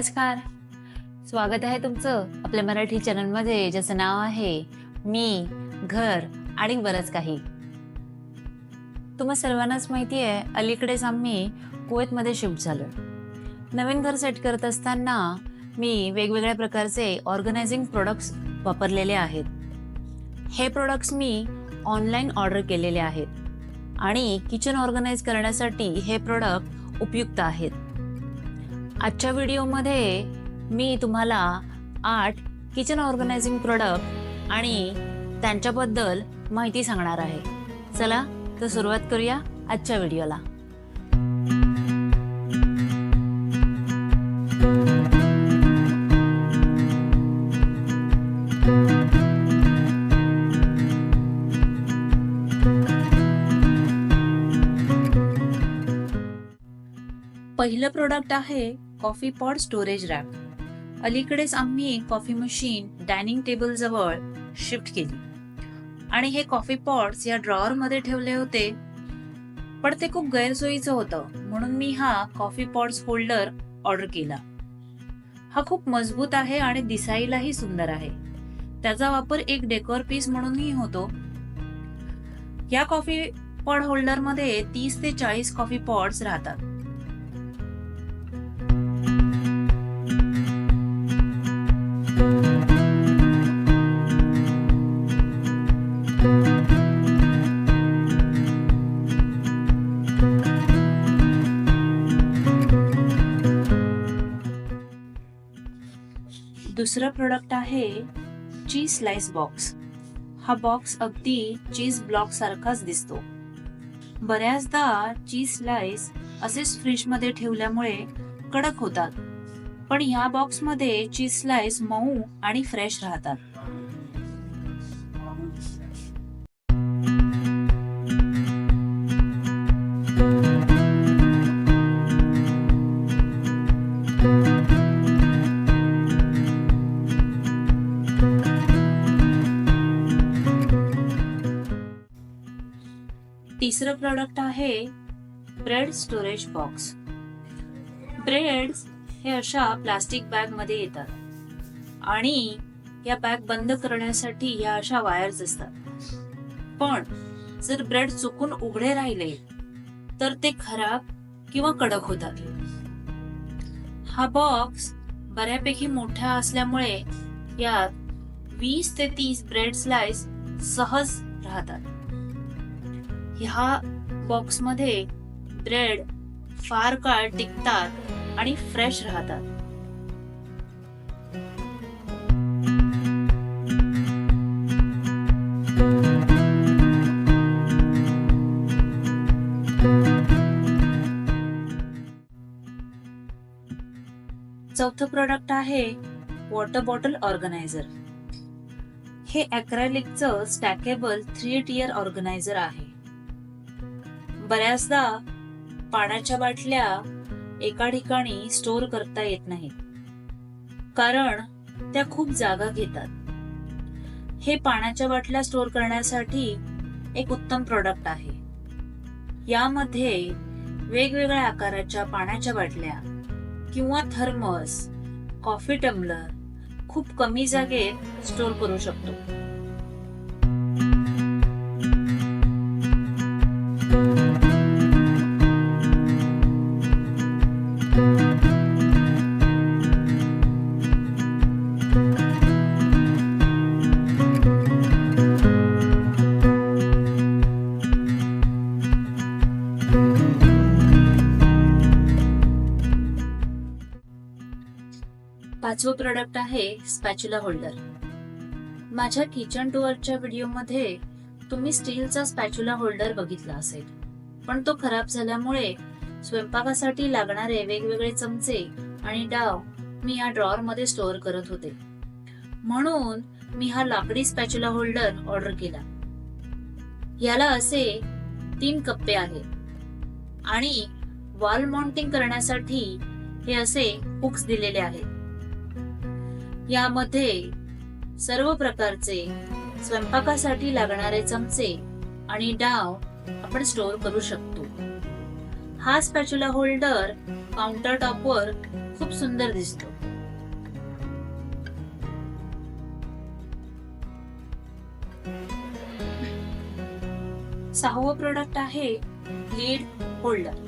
नमस्कार. स्वागत आहे तुमचं आपल्या मराठी चॅनलमध्ये ज्याचं नाव आहे मी घर आणि बरंच काही. तुम्हा सर्वांनाच माहिती आहे अलीकडेच आम्ही कुवेतमध्ये शिफ्ट झालो नवीन घर सेट करत असताना मी वेगवेगळ्या प्रकारचे ऑर्गनायझिंग प्रोडक्ट्स वापरलेले आहेत. हे प्रोडक्ट्स मी ऑनलाईन ऑर्डर केलेले आहेत. आणि किचन ऑर्गनाईज करण्यासाठी हे प्रोडक्ट उपयुक्त आहेत. आजच्या व्हिडिओमध्ये मी तुम्हाला आठ किचन ऑर्गनायझिंग प्रोडक्ट आणि त्यांच्याबद्दल माहिती सांगणार आहे. चला तर सुरुवात करूया आजच्या व्हिडिओला. पहिलं प्रोडक्ट आहे कॉफी पॉट स्टोरेज रॅप. अलीकडेच आम्ही कॉफी मशीन डायनिंग टेबल जवळ शिफ्ट केली. आणि हे कॉफी पॉट्स या ड्रॉवर मध्ये ठेवले होते. पण ते खूप गैरसोयीचं होतं म्हणून मी हा कॉफी पॉट्स होल्डर ऑर्डर केला. हा खूप मजबूत आहे आणि दिसायलाही सुंदर आहे. त्याचा वापर एक डेकोर पीस म्हणूनही होतो. या कॉफी पॉट होल्डरमध्ये तीस ते चाळीस कॉफी पॉट्स राहतात. दुसरं प्रोडक्ट आहे चीज स्लाइस बॉक्स हा बॉक्स अगदी चीज ब्लॉक सारखाच दिसतो. बऱ्याचदा चीज स्लाइस असेच फ्रीजमध्ये ठेवल्यामुळे कडक होतात. पण या बॉक्समध्ये चीज स्लाइस मऊ आणि फ्रेश राहतात. तिसरं प्रॉडक्ट आहे ब्रेड स्टोरेज बॉक्स ब्रेड्स हे अशा प्लास्टिक बॅगमध्ये येतात आणि या बॅग बंद करण्यासाठी या अशा वायर्स असतात. पण जर ब्रेड चुकून उघडे राहिले तर ते खराब किंवा कडक होतात. हा बॉक्स बऱ्यापैकी मोठा असल्यामुळे यात वीस ते तीस ब्रेड स्लाइस सहज राहतात. ह्या बॉक्समध्ये ब्रेड फार काळ टिकतात आणि फ्रेश राहतात. चौथं प्रोडक्ट आहे वॉटर बॉटल ऑर्गनायझर हे अक्रायलिकचं स्टॅकेबल थ्री टियर ऑर्गनायझर आहे. बऱ्याचदा पाण्याच्या बाटल्या एका ठिकाणी स्टोअर करता येत नाहीत. कारण त्या खूप जागा घेतात. हे पाण्याच्या बाटल्या स्टोअर करण्यासाठी एक उत्तम प्रोडक्ट आहे. यामध्ये वेगवेगळ्या आकाराच्या पाण्याच्या बाटल्या किंवा थर्मस कॉफी टम्बलर खूप कमी जागेत स्टोअर करू शकतो. पाचवं प्रोडक्ट आहे स्पॅच्युला होल्डर माझ्या किचन टूअरच्या व्हिडिओमध्ये तुम्ही स्टीलचा स्पॅच्युला होल्डर बघितला असेल. पण तो खराब झाल्यामुळे स्वयंपाकासाठी लागणारे वेगवेगळे चमचे आणि डाव मी या ड्रॉवर मध्ये स्टोअर करत होते. म्हणून मी हा लाकडी स्पॅच्युला होल्डर ऑर्डर केला. याला असे तीन कप्पे आहेत. आणि वॉल माउंटिंग करण्यासाठी हे असे हुक्स दिलेले आहेत. यामध्ये सर्व प्रकारचे स्वयंपाकासाठी लागणारे चमचे आणि डाव आपण स्टोअर करू शकतो. हा स्पॅच्युला होल्डर काउंटर टॉपवर खूप सुंदर दिसतो. सहावं प्रोडक्ट आहे लीड होल्डर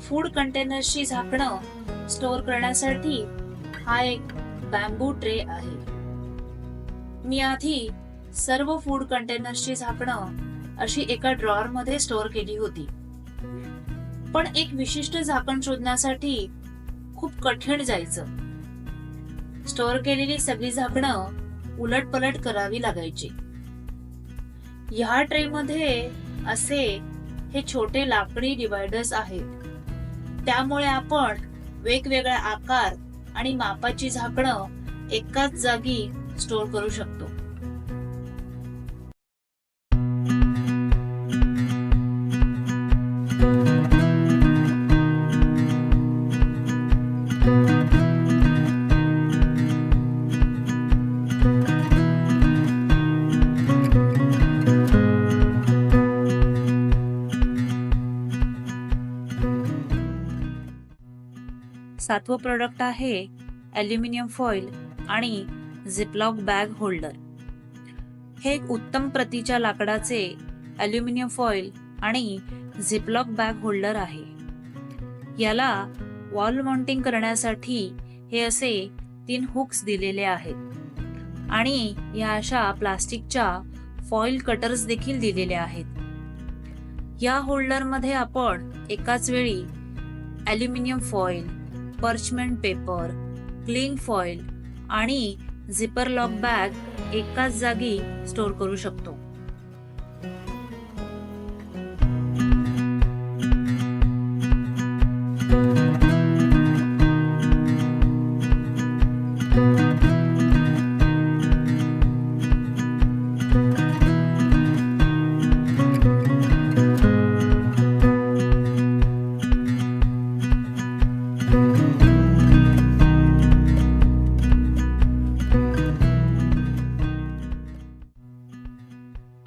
फूड कंटेनरशी झाकणं स्टोअर करण्यासाठी हा एक बॅम्बू ट्रे आहे. मी आधी सर्व फूड कंटेनर्सची झाकणं अशी एका ड्रॉअरमध्ये स्टोअर केली होती. पण एक विशिष्ट झाकण शोधण्यासाठी खूप कठीण जायचं. स्टोअर केलेली सगळी झाकणं उलट पलट करावी लागायची. ह्या ट्रे मध्ये असे हे छोटे लाकडी डिवायडर्स आहेत. त्यामुळे आपण वेगवेगळ्या आकार आणि मापाची झाकणं एकाच जागी स्टोअर करू शकतो. सातवं प्रोडक्ट आहे ॲल्युमिनियम फॉइल आणि झिपलॉक बॅग होल्डर हे एक उत्तम प्रतीच्या लाकडाचे ॲल्युमिनियम फॉइल आणि झिपलॉक बॅग होल्डर आहे. याला वॉल माउंटिंग करण्यासाठी हे असे तीन हुक्स दिलेले आहेत. आणि या अशा प्लास्टिकच्या फॉइल कटर्स देखील दिलेले आहेत. या होल्डरमध्ये आपण एकाच वेळी aluminium foil parchment paper cling foil आणि झिपर लॉक बॅग एकाच जागी स्टोअर करू शकतो.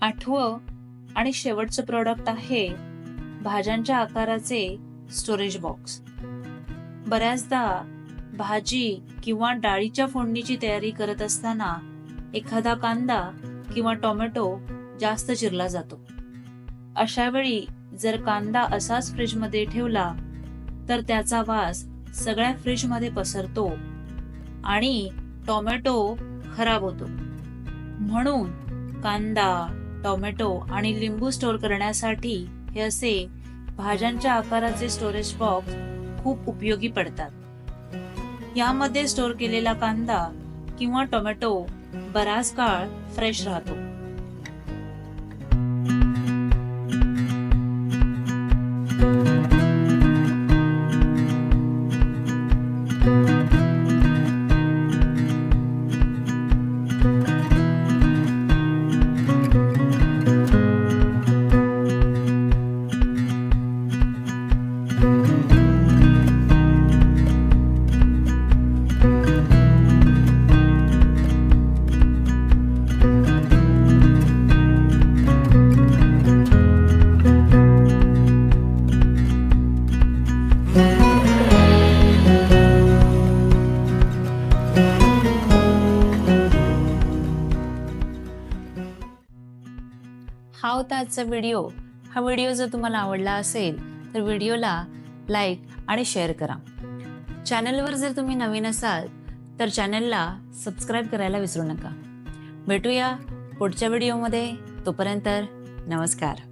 आठवं आणि शेवटचं प्रोडक्ट आहे भाज्यांच्या आकाराचे स्टोरेज बॉक्स बऱ्याचदा भाजी किंवा डाळीच्या फोडणीची तयारी करत असताना एखादा कांदा किंवा टोमॅटो जास्त चिरला जातो. अशा वेळी जर कांदा असाच फ्रीजमध्ये ठेवला तर त्याचा वास सगळ्या फ्रीजमध्ये पसरतो आणि टोमॅटो खराब होतो. म्हणून कांदा टोमॅटो आणि लिंबू स्टोअर करण्यासाठी हे असे भाज्यांच्या आकाराचे स्टोरेज बॉक्स खूप उपयोगी पडतात. यामध्ये स्टोअर केलेला कांदा किंवा टोमॅटो बराच काळ फ्रेश राहतो. हा होता आजचा व्हिडिओ. हा व्हिडिओ जर तुम्हाला आवडला असेल तर व्हिडिओला लाईक आणि शेअर करा. चॅनलवर जर तुम्ही नवीन असाल तर चॅनलला सबस्क्राईब करायला विसरू नका. भेटूया पुढच्या व्हिडिओमध्ये. तोपर्यंत नमस्कार.